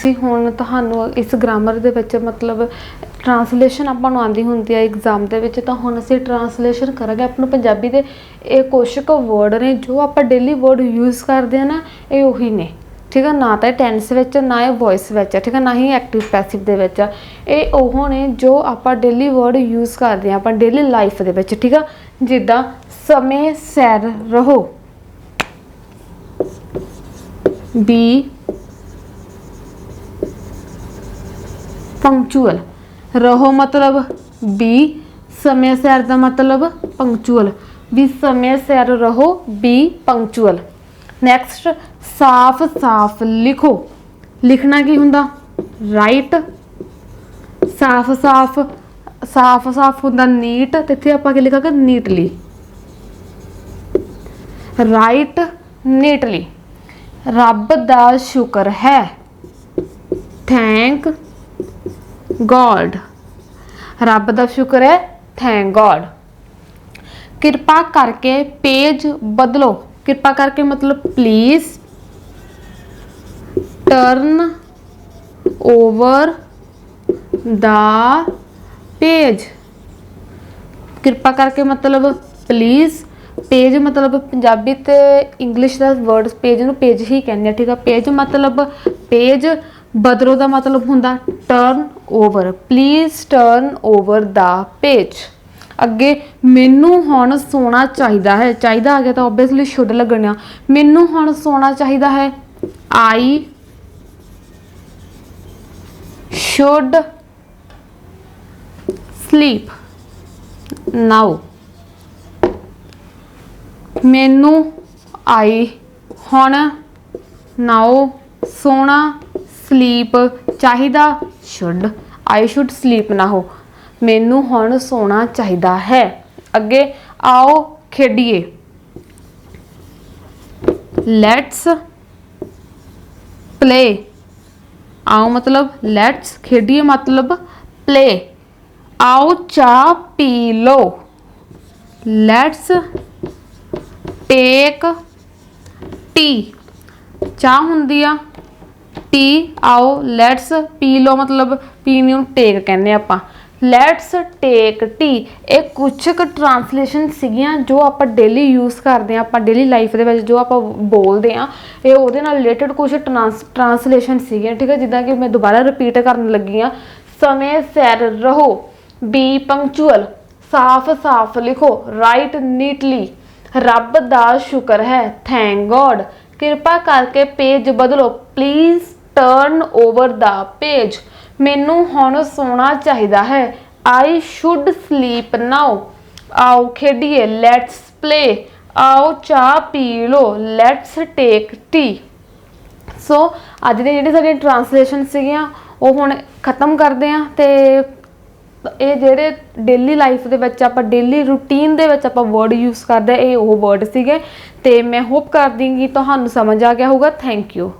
ਸੀ, ਹੁਣ ਤੁਹਾਨੂੰ ਇਸ ਗ੍ਰਾਮਰ ਦੇ ਵਿੱਚ ਮਤਲਬ ਟਰਾਂਸਲੇਸ਼ਨ ਆਪਾਂ ਨੂੰ ਆਂਦੀ ਹੁੰਦੀ ਹੈ ਐਗਜ਼ਾਮ ਦੇ ਵਿੱਚ, ਤਾਂ ਹੁਣ ਅਸੀਂ ਟਰਾਂਸਲੇਸ਼ਨ ਕਰਾਂਗੇ। ਆਪਾਂ ਨੂੰ ਪੰਜਾਬੀ ਦੇ ਇਹ ਕੁਛ ਕੁ ਵਰਡ ਨੇ, ਜੋ ਆਪਾਂ ਡੇਲੀ ਵਰਡ ਯੂਜ਼ ਕਰਦੇ ਆ ਨਾ, ਇਹ ਉਹੀ ਨੇ। ਠੀਕ ਹੈ ਨਾ ਤਾਂ ਇਹ ਟੈਂਸ ਵਿੱਚ, ਨਾ ਇਹ ਵੌਇਸ ਵਿੱਚ, ਠੀਕ ਹੈ ਨਾ ਹੀ ਐਕਟਿਵ ਪੈਸਿਵ ਦੇ ਵਿੱਚ। ਆ ਇਹ ਉਹ ਨੇ ਜੋ ਆਪਾਂ ਡੇਲੀ ਵਰਡ ਯੂਜ਼ ਕਰਦੇ ਆ, ਆਪਾਂ ਡੇਲੀ ਲਾਈਫ ਦੇ ਵਿੱਚ, ਠੀਕ ਆ? ਜਿੱਦਾਂ ਸਮੇਂ ਸਿਰ ਰਹੋ। ਬੀ ਪੰਕਚੁਅਲ ਰਹੋ ਮਤਲਬ ਬੀ ਸਮੇਂ ਸਿਰ ਦਾ ਮਤਲਬ ਪੰਕਚੁਅਲ ਵੀ ਸਮੇਂ ਸਿਰ ਰਹੋ ਬੀ ਪੰਕਚੁਅਲ ਨੈਕਸਟ ਸਾਫ਼ ਸਾਫ਼ ਲਿਖੋ ਲਿਖਣਾ ਕੀ ਹੁੰਦਾ ਰਾਈਟ ਸਾਫ਼ ਸਾਫ਼ ਸਾਫ਼ ਸਾਫ਼ ਹੁੰਦਾ ਨੀਟ ਤੇ ਇੱਥੇ ਆਪਾਂ ਕੀ ਲਿਖਾਂਗੇ ਨੀਟਲੀ ਰਾਈਟ ਨੀਟਲੀ ਰੱਬ ਦਾ ਸ਼ੁਕਰ ਹੈ ਥੈਂਕ ਗੋਡ। ਰੱਬ ਦਾ ਸ਼ੁਕਰ ਹੈ ਥੈਂਕ ਗੋਡ ਕਿਰਪਾ ਕਰਕੇ ਪੇਜ ਬਦਲੋ। ਕਿਰਪਾ ਕਰਕੇ ਮਤਲਬ ਪਲੀਜ਼ ਟਰਨ ਓਵਰ ਦਾ ਪੇਜ ਕਿਰਪਾ ਕਰਕੇ ਮਤਲਬ ਪਲੀਜ਼ ਪੇਜ ਮਤਲਬ ਪੰਜਾਬੀ ਤੇ ਇੰਗਲਿਸ਼ ਦਾ ਵਰਡ ਪੇਜ ਨੂੰ ਪੇਜ ਹੀ ਕਹਿੰਦੇ ਆ, ਠੀਕ ਆ? ਪੇਜ ਮਤਲਬ ਪੇਜ ਬਦਲੋ ਦਾ ਮਤਲਬ ਹੁੰਦਾ turn over please turn over the page ਅੱਗੇ ਮੈਨੂੰ ਹੁਣ ਸੋਣਾ ਚਾਹੀਦਾ ਹੈ, ਚਾਹੀਦਾ ਆ ਗਿਆ ਤਾਂ ਆਬਵੀਅਸਲੀ ਸ਼ੁੱਡ ਲੱਗਣਾ ਮੈਨੂੰ ਹੁਣ ਸੋਣਾ ਚਾਹੀਦਾ ਹੈ ਆਈ should sleep now. ਮੈਨੂੰ ਆਈ ਹੁਣ ਨਾਓ ਸੋਣਾ ਸਲੀਪ ਚਾਹੀਦਾ? ਸ਼ੁੱਡ। ਆਈ ਸ਼ੁੱਡ ਸਲੀਪ ਨਾ ਹੋ। ਮੈਨੂੰ ਹੁਣ ਸੋਣਾ ਚਾਹੀਦਾ ਹੈ। ਅੱਗੇ ਆਓ ਖੇਡੀਏ। ਲੈਟਸ ਪਲੇ ਆਓ ਮਤਲਬ ਲੈਟਸ ਖੇਡੀਏ ਮਤਲਬ ਪਲੇ ਆਓ ਚਾਹ ਪੀ ਲੋ ਲੈਟਸ ਟੇਕ ਟੀ ਚਾਹ ਹੁੰਦੀ ਆ? ਟੀ ਆਓ ਲੈਟਸ ਪੀ ਲੋ ਮਤਲਬ ਪੀਣ ਨੂੰ ਟੇਕ ਕਹਿੰਦੇ ਆਪਾਂ। Let's take tea. ਇਹ ਕੁਝ ਕੁ ਟਰਾਂਸਲੇਸ਼ਨ ਸੀਗੀਆਂ ਜੋ ਆਪਾਂ ਡੇਲੀ ਯੂਜ਼ ਕਰਦੇ ਆ ਆਪਾਂ ਡੇਲੀ ਲਾਈਫ ਦੇ ਵਿੱਚ ਜੋ ਆਪਾਂ ਬੋਲਦੇ ਆ ਇਹ ਉਹਦੇ ਨਾਲ ਰਿਲੇਟਡ ਕੁਝ ਟਰਾਂਸਲੇਸ਼ਨ ਸੀਗੀਆਂ, ਠੀਕ ਹੈ? ਜਿੱਦਾਂ ਕਿ ਮੈਂ ਦੁਬਾਰਾ ਰਿਪੀਟ ਕਰਨ ਲੱਗੀ ਆ ਸਮੇਂ ਸਿਰ ਰਹੋ ਬੀ ਪੰਕਚੁਅਲ ਸਾਫ਼ ਸਾਫ਼ ਲਿਖੋ ਰਾਈਟ ਨੀਟਲੀ ਰੱਬ ਦਾ ਸ਼ੁਕਰ ਹੈ ਥੈਂਕ ਗੋਡ ਕਿਰਪਾ ਕਰਕੇ ਪੇਜ ਬਦਲੋ ਪਲੀਜ਼ ਟਰਨ ਓਵਰ ਦਾ ਪੇਜ ਮੈਨੂੰ ਹੁਣ ਸੋਣਾ ਚਾਹੀਦਾ ਹੈ। ਆਈ ਸ਼ੁੱਡ ਸਲੀਪ ਨਾਓ ਆਓ ਖੇਡੀਏ ਲੈਟਸ ਪਲੇ ਆਓ ਚਾਹ ਪੀ ਲੋ ਲੈਟਸ ਟੇਕ ਟੀ ਸੋ ਅੱਜ ਦੇ ਜਿਹੜੇ ਸਾਡੇ ਟਰਾਂਸਲੇਸ਼ਨ ਸੀਗੀਆਂ, ਉਹ ਹੁਣ ਖਤਮ ਕਰਦੇ ਆ ਤੇ ਇਹ ਜਿਹੜੇ ਡੇਲੀ ਲਾਈਫ ਦੇ ਵਿੱਚ ਆਪਾਂ ਡੇਲੀ ਰੂਟੀਨ ਦੇ ਵਿੱਚ ਆਪਾਂ ਵਰਡ ਯੂਜ਼ ਕਰਦੇ ਆ, ਇਹ ਉਹ ਵਰਡ ਸੀਗੇ। ਤੇ ਮੈਂ ਹੋਪ ਕਰਦੀ ਹਾਂ ਕਿ ਤੁਹਾਨੂੰ ਸਮਝ ਆ ਗਿਆ ਹੋਊਗਾ। Thank you